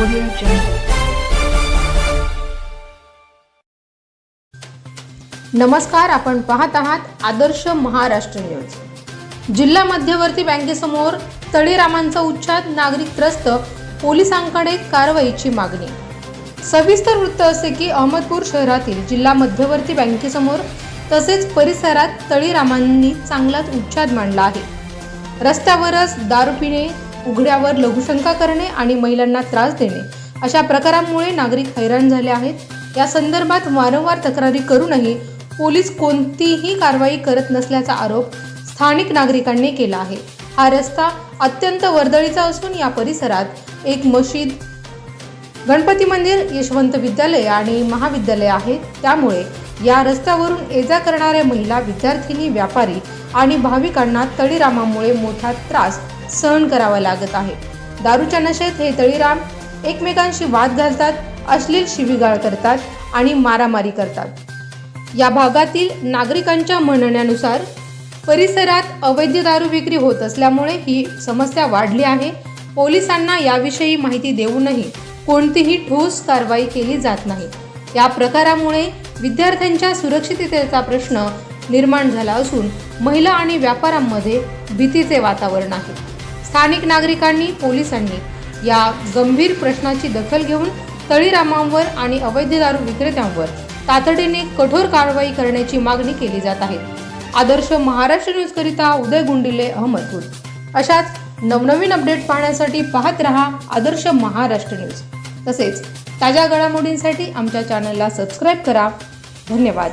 Audio Jungle. नमस्कार आपण पाहत आहात आदर्श महाराष्ट्र न्यूज जिल्हा मध्यवर्ती बँकेसमोर तळीरामांचा उच्छाद नागरिक त्रस्त पोलिसांकडे कारवाईची मागणी सविस्तर वृत्त असे की अहमदपूर शहरातील जिल्हा मध्यवर्ती बँकेसमोर तसेच परिसरात तळीरामांनी चांगलाच उच्छाद मांडला आहे रस्त्यावरच दारू पिणे उघड्यावर लघुशंका करणे आणि महिलांना त्रास देणे अशा प्रकारांमुळे नागरिक हैराण झाले आहेत. या संदर्भात वारंवार तक्रारी करूनही पोलीस कोणतीही कारवाई करत नसल्याचा आरोप स्थानिक नागरिकांनी केला आहे. हा रस्ता अत्यंत वर्दळीचा असून या परिसरात एक मशीद गणपती मंदिर यशवंत विद्यालय आणि महाविद्यालय आहे त्यामुळे या रस्त्यावरून ये जा करणाऱ्या महिला विद्यार्थिनी व्यापारी आणि भाविकांना तळीरामामुळे मोठा त्रास सहन करावा लागत आहे. दारूच्या नशेत हे तळीराम एकमेकांशी वाद घालतात अश्लील शिवीगाळ करतात आणि मारामारी करतात. या भागातील नागरिकांच्या म्हणण्यानुसार परिसरात अवैध दारू विक्री होत असल्यामुळे ही समस्या वाढली आहे. पोलिसांना याविषयी माहिती देऊनही कोणतीही ठोस कारवाई केली जात नाही. या प्रकारामुळे विद्यार्थ्यांच्या सुरक्षिततेचा प्रश्न निर्माण झाला असून महिला आणि व्यापाऱ्यांमध्ये भीतीचे वातावरण आहे. स्थानिक नागरिकांनी पोलिसांनी या गंभीर प्रश्नाची दखल घेऊन तळीरामांवर आणि अवैध दारू विक्रेत्यांवर तातडीने कठोर कारवाई करण्याची मागणी केली जात आहे. आदर्श महाराष्ट्र न्यूजकरिता उदय गुंडिले अहमदपूर. अशाच नवनवीन अपडेट पाहण्यासाठी पाहत रहा आदर्श महाराष्ट्र न्यूज. तसेच ताज्या घडामोडींसाठी आमच्या चॅनलला सबस्क्राईब करा. धन्यवाद.